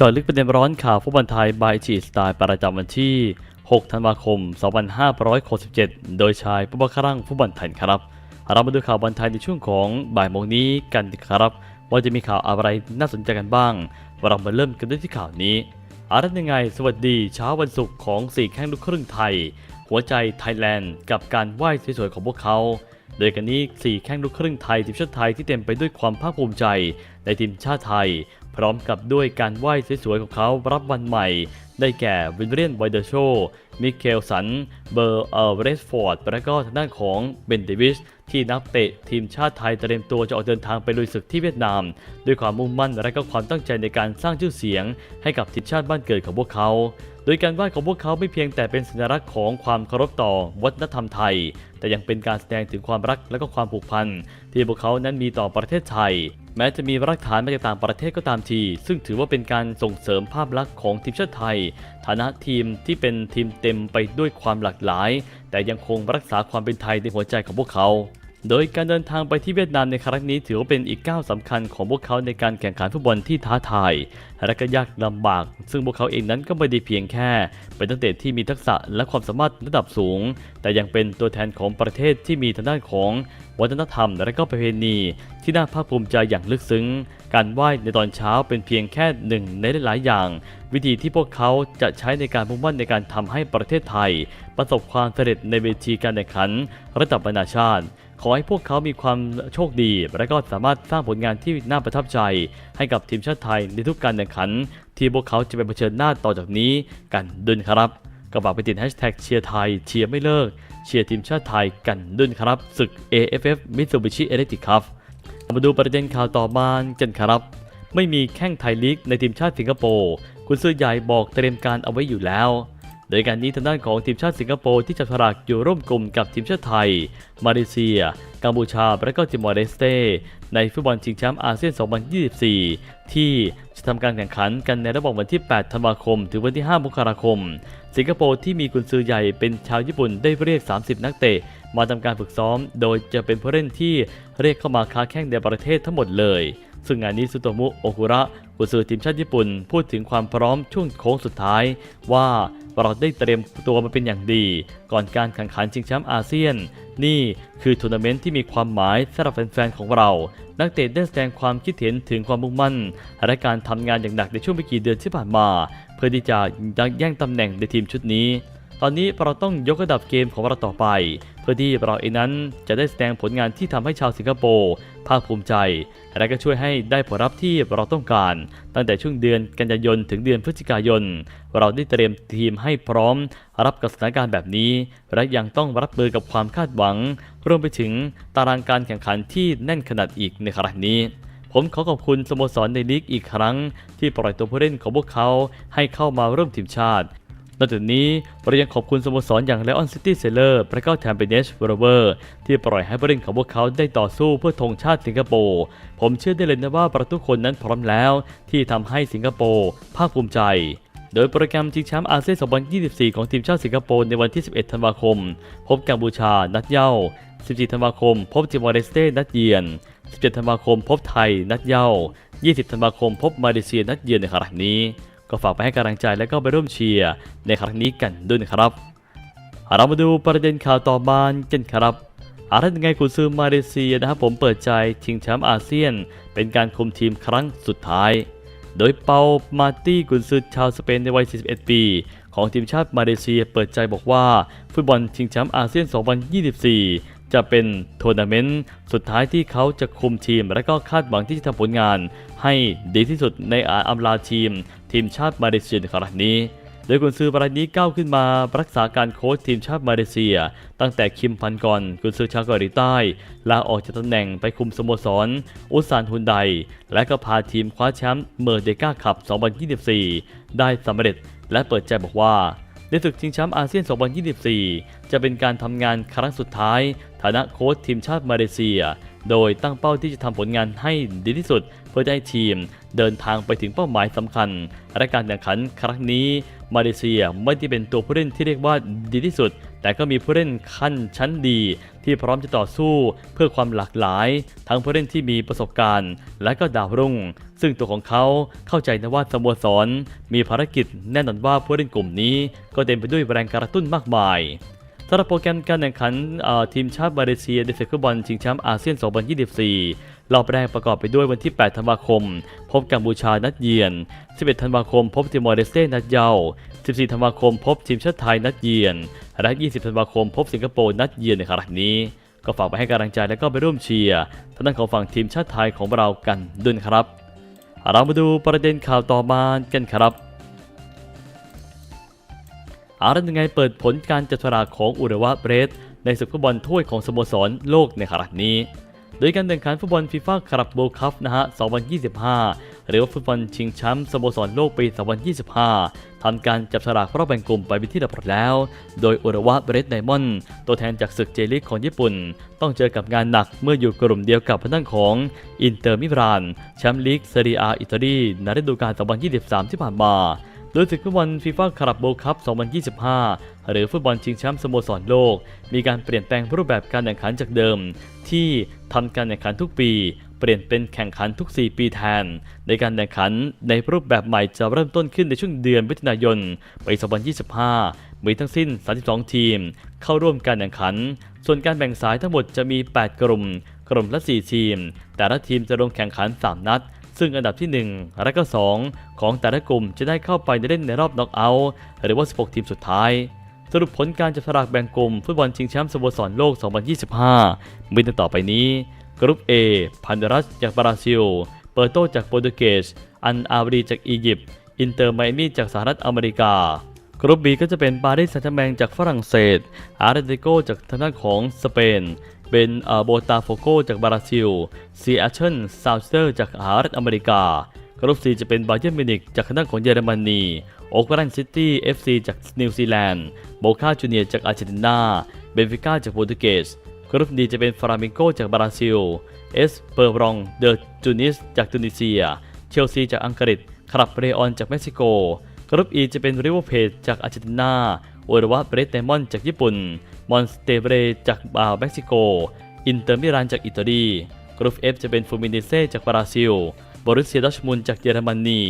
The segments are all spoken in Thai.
จาะลึกประเด็นร้อนข่าวฟุตบอลไทยบายจีสไตล์ประจำวันที่ 6 ธันวาคม 2567 โดยชายผู้บังคับร่างฟุตบอลไทยครับ เรามาดูข่าวบอลไทยในช่วงของบ่ายโมงนี้กันครับ ว่าจะมีข่าวอะไรน่าสนใจกันบ้าง เรามาเริ่มกันด้วยที่ข่าวนี้อารันยังไง สวัสดีเช้าวันศุกร์ของสี่แข้งลูกครึ่งไทย หัวใจไทยแลนด์กับการไหว้สวยๆของพวกเขาโดยกันนี้สี่แข้งลูกครึ่งไทยทีมชาติไทยที่เต็มไปด้วยความภาคภูมิใจ ในทีมชาติไทย พร้อมกับด้วยการไหว้สวยๆของเขารับวันใหม่ ได้แก่วินเรียนไวเดอร์โช มิเคลสัน เบอร์เออร์เรสฟอร์ด และก็ทางด้านของเบนเดวิสที่นักเตะทีมชาติไทยเตรียมตัวจะออกเดินทางไปลุยศึกที่เวียดนาม ด้วยความมุ่งมั่นและก็ความตั้งใจในการสร้างชื่อเสียง ให้กับทีมชาติบ้านเกิดของพวกเขา โดยการไหว้ของพวกเขาไม่เพียงแต่เป็นสัญลักษณ์ของความเคารพต่อวัฒนธรรมไทย แต่ยังเป็นการแสดงถึงความรักและก็ความผูกพันที่พวกเขานั้นมีต่อประเทศไทย แม้จะมีรากฐานมาจากต่างประเทศก็ตามที ซึ่งถือว่าเป็นการส่งเสริมภาพลักษณ์ของทีมชาติไทย ฐานะทีมที่เป็นทีมเต็มไปด้วยความหลากหลาย แต่ยังคงรักษาความเป็นไทยในหัวใจของพวกเขา โดยการเดินทางไปที่เวียดนามในครั้งนี้ถือว่าเป็นอีกก้าวสำคัญของพวกเขาในการแข่งขันฟุตบอลที่ท้าทายและก็ยากลำบาก ซึ่งพวกเขาเองนั้นก็ไม่ได้เพียงแค่ เป็นนักเตะที่มีทักษะและความสามารถระดับสูง แต่ยังเป็นตัวแทนของประเทศที่มีทางด้านของวัฒนธรรมและก็ประเพณีที่น่าภาคภูมิใจอย่างลึกซึ้ง การไหว้ในตอนเช้าเป็นเพียงแค่หนึ่งในหลายอย่าง วิธีที่พวกเขาจะใช้ในการมุ่งมั่นในการทำให้ประเทศไทย ประสบความสำเร็จในเวทีการแข่งขันระดับนานาชาติ ขอให้พวกเขามีความโชคดี และก็สามารถสร้างผลงานที่น่าประทับใจ ให้กับทีมชาติไทยในทุกการแข่งขัน ที่พวกเขาจะไปเผชิญหน้าต่อจากนี้กันดุนครับก็ฝากไปติดแฮชแท็กเชียร์ไทยเชียร์ไม่เลิก เชียร์ทีมชาติไทยกันดุนครับศึก AFF Mitsubishi Electric Cup มาดูประเด็นข่าวต่อมากันครับ ไม่มีแข้งไทยลีกในทีมชาติสิงคโปร์คุณซื้อใหญ่บอกเตรียมการเอาไว้อยู่แล้ว โดยการนี้ทางด้านของทีมชาติสิงคโปร์ที่จับฉลากอยู่ร่วมกลุ่มกับทีมชาติไทย มาเลเซีย กัมพูชา และก็ติมอร์เลสเตในฟุตบอลชิงแชมป์อาเซียน 2024 ที่จะทำการแข่งขันกันในระหว่างวันที่ 8 ธันวาคม ถึงวันที่ 5 มกราคม สิงคโปร์ที่มีกุนซือใหญ่เป็นชาวญี่ปุ่นได้เรียก 30 นักเตะ มาทำการฝึกซ้อม โดยจะเป็นผู้เล่นที่เรียกเข้ามาค้าแข่งในประเทศทั้งหมดเลยซึ่งงานนี้สุโตมุ โอคุระกุนซือทีมชาติญี่ปุ่น พูดถึงความพร้อมช่วงโค้งสุดท้ายว่า เราได้เตรียมตัวมาเป็นอย่างดี ก่อนการแข่งขันชิงแชมป์อาเซียน นี่คือทัวร์นาเมนต์ที่มีความหมายสำหรับแฟนๆของเรา นักเตะได้แสดงความคิดเห็นถึงความมุ่งมั่น และการทำงานอย่างหนักในช่วงไม่กี่เดือนที่ผ่านมา เพื่อที่จะแย่งตำแหน่งในทีมชุดนี้ ตอนนี้เราต้องยกระดับเกมของเราต่อไป เพื่อที่เราเองนั้นจะได้แสดงผลงานที่ทำให้ชาวสิงคโปร์ภาคภูมิใจ และก็ช่วยให้ได้ผลลัพธ์ที่เราต้องการ ตั้งแต่ช่วงเดือนกันยายนถึงเดือนพฤศจิกายน เราได้เตรียมทีมให้พร้อม รับกับสถานการณ์แบบนี้ และยังต้องรับมือกับความคาดหวัง รวมไปถึงตารางการแข่งขันที่แน่นขนาดอีกในครั้งนี้ผมขอขอบคุณสโมสรในลีกอีกครั้ง ที่ปล่อยตัวผู้เล่นของพวกเขาให้เข้ามาร่วมทีมชาติ นอกจากนี้เรายังขอบคุณสโมสรอย่าง Leon City Sailor และก็ Tampa Bay Rover ที่ปล่อยให้ผู้เล่นของพวกเขาได้ต่อสู้เพื่อธงชาติสิงคโปร์ผมเชื่อได้เลยนะว่าประตูคนนั้นพร้อมแล้ว ที่ทำให้สิงคโปร์ภาคภูมิใจโดยโปรแกรมชิงแชมป์อาเซียน 2024 ของทีมชาติสิงคโปร์ในวันที่ 11 ธันวาคม พบกัมพูชา นัดเย้า 14 ธันวาคม พบจิมอร์เลสเต้ นัดเยือน 17 ธันวาคม พบไทย นัดเย้า 20 ธันวาคม พบมาเลเซีย นัดเยือนในครั้งนี้ ก็ฝากไปให้กำลังใจและก็ไปร่วมเชียร์ในครั้งนี้กันด้วยนะครับเรามาดูประเด็นข่าวต่อมากันครับอาทันยังไงกุนซือมาเลเซียนะครับผมเปิดใจชิงแชมป์อาเซียน เป็นการคุมทีมครั้งสุดท้าย โดยเปามาร์ตี้กุนซือชาวสเปนในวัย 41 ปี ของทีมชาติมาเลเซียเปิดใจบอกว่า ฟุตบอลชิงแชมป์อาเซียน 2024 จะเป็นทัวร์นาเมนต์สุดท้ายที่เขาจะคุมทีม และก็คาดหวังที่จะทำผลงาน ให้ดีที่สุดในอาอำลาทีม ทีมชาติมาเลเซียในครั้งนี้ โดยกุนซือรายนี้ก้าวขึ้นมารักษาการโค้ชทีมชาติมาเลเซีย ตั้งแต่คิมพันกอนกุนซือชาวเกาหลีใต้ ลาออกจากตำแหน่งไปคุมสโมสร อุซานฮุนได และก็พาทีมคว้าแชมป์เมอร์เดก้าคัพ 2024 ได้สำเร็จและเปิดใจบอกว่า ในศึกชิงแชมป์อาเซียน 2024 จะเป็นการทำงานครั้งสุดท้าย ฐานะโค้ชทีมชาติมาเลเซีย โดยตั้งเป้าที่จะทำผลงานให้ดีที่สุด เพื่อให้ทีมเดินทางไปถึงเป้าหมายสำคัญ และการแข่งขันครั้งนี้ มาเลเซียไม่ได้เป็นตัวผู้เล่นที่เรียกว่าดีที่สุด แต่ก็มีผู้เล่นขั้นชั้นดี ที่พร้อมจะต่อสู้เพื่อความหลากหลาย ทั้งผู้เล่นที่มีประสบการณ์ และก็ดาวรุ่ง ซึ่งตัวของเขาเข้าใจนะว่าสโมสร มีภารกิจแน่นอนว่าผู้เล่นกลุ่มนี้ ก็เต็มไปด้วยแรงกระตุ้นมากมายสำหรับโปรแกรมการแข่งขันทีมชาติมาเลเซียในศึกฟุตบอลชิงแชมป์อาเซียน 2024 รอบแรกประกอบไปด้วยวันที่ 8 ธันวาคม พบกัมพูชานัดเยือน 11 ธันวาคม พบติมอร์เลสเต้นัดเยา14 ธันวาคม พบทีมชาติไทยนัดเยือน และ 20 ธันวาคม พบสิงคโปร์นัดเยือนในครั้งนี้ ก็ฝากไปให้กำลังใจและก็ไปร่วมเชียร์ทางด้านของฝั่งทีมชาติไทยของเรากันด้วยครับ เรามาดูประเด็นข่าวต่อมากันครับอารันยังไงเปิดผลการจับฉลากของอุรวะเบรสในศึกฟุตบอลถ้วยของสโมสรโลกในครั้งนี้ โดยการแข่งขันฟุตบอลฟีฟ่าคลับโบคัพนะฮะ 2025 หรือว่าฟุตบอลชิงแชมป์สโมสรโลกปี 2025 ทำการจับฉลากรอบแบ่งกลุ่มไปเป็นที่เรียบร้อยแล้ว โดยอุรวะเบรสไดมอนด์ตัวแทนจากศึกเจลิกของญี่ปุ่น ต้องเจอกับงานหนักเมื่ออยู่กลุ่มเดียวกับพนักของอินเตอร์มิรานแชมป์ลีกเซเรียอิตาลีในฤดูกาล 2023 ที่ผ่านมา โดยศึกฟุตบอลฟีฟ่าคลับโบคัพ 2025 หรือฟุตบอลชิงแชมป์สโมสรโลก มีการเปลี่ยนแปลงรูปแบบการแข่งขันจากเดิม ที่ทำการแข่งขันทุกปี เปลี่ยนเป็นแข่งขันทุก 4 ปีแทน ในการแข่งขันในรูปแบบใหม่จะเริ่มต้นขึ้นในช่วงเดือนมิถุนายนปี2025 มีทั้งสิ้น 32 ทีม เข้าร่วมการแข่งขัน ส่วนการแบ่งสายทั้งหมดจะมี 8 กลุ่ม กลุ่มละ 4 ทีม แต่ละทีมจะลงแข่งขัน 3 นัด ซึ่งอันดับที่ 1 และก็ 2 ของแต่ละกลุ่มจะได้เข้าไปเล่นในรอบน็อกเอาท์หรือว่า 16 ทีมสุดท้าย สรุปผลการจับสลากแบ่งกลุ่มฟุตบอลชิงแชมป์สโมสรโลก 2025 มีดังต่อไปนี้ กรุ๊ป A พันเดรัสจากบราซิล เปอร์โตจากโปรตุเกส อันอาบรีจากอียิปต์ อินเตอร์ไมอามีจากสหรัฐอเมริกากรุ๊ป B ก็จะเป็นปารีสแซงต์แชร์แมงจากฝรั่งเศส อาร์เรติโกจากทางด้านของสเปน เป็นโบตาโฟโกจากบราซิลซีแอตเทิลซาวเตอร์จากสหรัฐอเมริกากรุ๊ป C จะเป็นบาเยิร์นมิวนิกจากทางด้านของเยอรมนี โอเ l นซิตี้ FC จากนิวซีแลนด์ โบคาจูเนียจากอาร์เจนตินา เบนฟิก้าจากโปรตุเกส กรุ๊ป D จะเป็นฟรามิงโกจากบราซิล เอสเปอร์บรอง เดอจูนิสจากตุนิเซีย เชลซีจากอังกฤษคลับเรออนจากเม็กซิโก กรุ๊ป E จะเป็นริเวอร์เพจจากอาร์เจนตินา โอเรวะเบรสไดมอนจากญี่ปุ่น มอนสเตเบรจากอ่าเม็กซิโก อินเตอร์มิลานจากอิตาลีกรุ๊ป F จะเป็นฟูมินิเซ่จากบราซิลบรุสเซียดอร์ทมุนจากเยอรมนี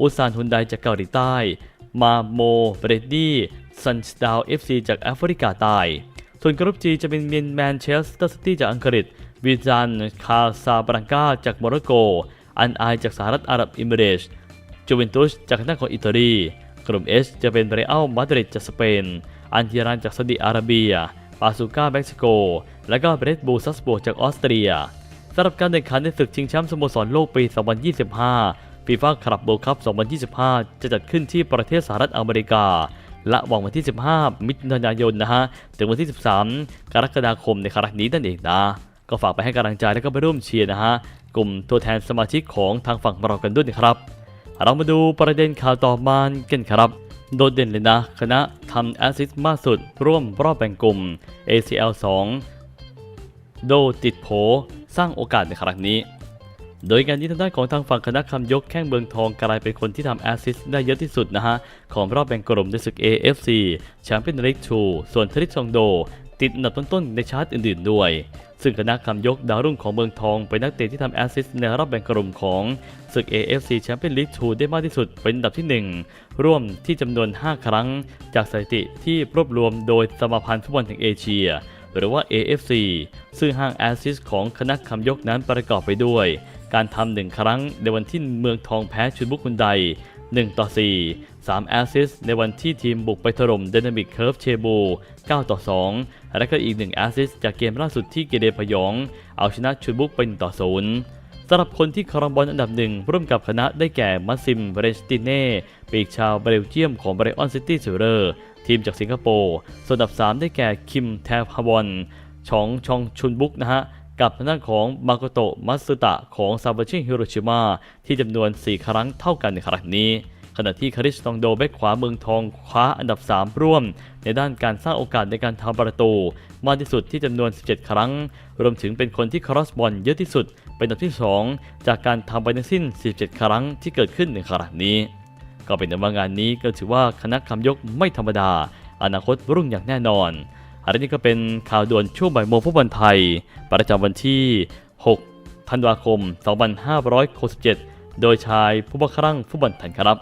อุซานฮุนไดจากเกาหลีใต้ มาโมเบรดดี้ซันสดาวเอฟซีจากแอฟริกาใต้ส่วนกรุ๊ป G จะเป็นเมียนแมนเชสเตอร์ซิตี้จากอังกฤษวิจานคาซาบรังกาจากโมร็อกโก อันไอจากสหรัฐอาหรับอิมิเรตส์จูเวนตุสจากทางด้านของอิตาลีกลุ่ม H จะเป็นเรอัลมาดริดจากสเปน อันเทียรันจากซาอุดิอาระเบีย ปาซูก้าเม็กซิโก และก็เบรดบูซัสโบจากออสเตรียสำหรับการแข่งขันในศึกชิงแชมป์สโมสรโลกปี 2025ฟีฟ่าคลับโบคัพ 2025 จะจัดขึ้นที่ประเทศสหรัฐอเมริกา และวันวันที่ 15 มิถุนายนนะฮะ ถึงวันที่ 13 กรกฎาคมในครั้งนี้นั่นเองนะ ก็ฝากไปให้กำลังใจและก็ไปร่วมเชียร์นะฮะ กลุ่มตัวแทนสมาชิกของทางฝั่งเรากันด้วยนะครับ เรามาดูประเด็นข่าวต่อมากันครับ โดดเด่นเลยนะ คณะทำแอสซิสต์มากสุด ร่วมรอบแบ่งกลุ่ม ACL 2 โดติดโผ สร้างโอกาสในครั้งนี้ โดยการนี้ทางด้านของทางฝั่งคณะคำยกแข้งเบืองทองกลายเป็นคนที่ทำแอสซิสต์ได้เยอะที่สุดนะฮะ ของรอบแบ่งกลุ่มในศึก AFC แชมเปี้ยนลีก 2 ส่วนทริชองโด ติดอันดับต้นๆในชาร์ตอื่นๆด้วย ซึ่งคณะคำยกดาวรุ่งของเมืองทองเป็นนักเตะที่ทำแอสซิสต์ในรอบแบ่งกลุ่มของศึก AFC แชมเปี้ยนลีก2ได้มากที่สุดเป็นอันดับที่ 1 ร่วมที่จำนวน 5 ครั้ง จากสถิติที่รวบรวมโดยสมาพันธ์ฟุตบอลแห่งเอเชีย หรือว่า AFC ซึ่งห้างแอสซิสต์ของคณะคำยกนั้นประกอบไปด้วย การทำหนึ่งครั้งในวันที่เมืองทองแพ้ชุดบุกคุนได 1 ต่อ 4 3 แอสซิสในวันที่ทีมบุกไปถล่ม Dynamic Curve เชบู9ต่อ 2 และก็อีก 1 แอสซิสจากเกมล่าสุดที่เกเรพยอง เอาชนะชุดบุกไป1ต่อ 0สำหรับคนที่ครองบอลอันดับหนึ่งร่วมกับคณะได้แก่มัสซิมเบรสติเน่ปีกชาวเบลเยียมของไบรออนซิตี้ซิลเลอร์ทีมจากสิงคโปร์ ส่วนอันดับ 3 ได้แก่คิมแทพฮวอนชองชองชุนบุกนะฮะ กับทางด้านของมาโกโตะมัตสึตะของซาบาชิฮิโรชิมาที่จำนวน 4 ครั้งเท่ากันในครั้งนี้ ขณะที่คาริสตองโดแบ็กขวาเมืองทองคว้าอันดับ 3 ร่วม ในด้านการสร้างโอกาสในการทำประตูมากที่สุดที่จำนวน 17 ครั้ง รวมถึงเป็นคนที่ครอสบอลเยอะที่สุด เป็นอันดับที่ 2 จากการทำไปทั้งสิ้น47ครั้งที่เกิดขึ้นในครั้งนี้ ก็เป็นในว่างานนี้ก็ถือว่าคณะคำยกไม่ธรรมดา อนาคตรุ่งอย่างแน่นอน อันนี้ก็เป็นข่าวด่วนช่วงบ่ายโมงผู้บอลไทย ประจำวันที่ 6 ธันวาคม 2567 โดยชายผู้บังคับฟุตบอลไทยครับ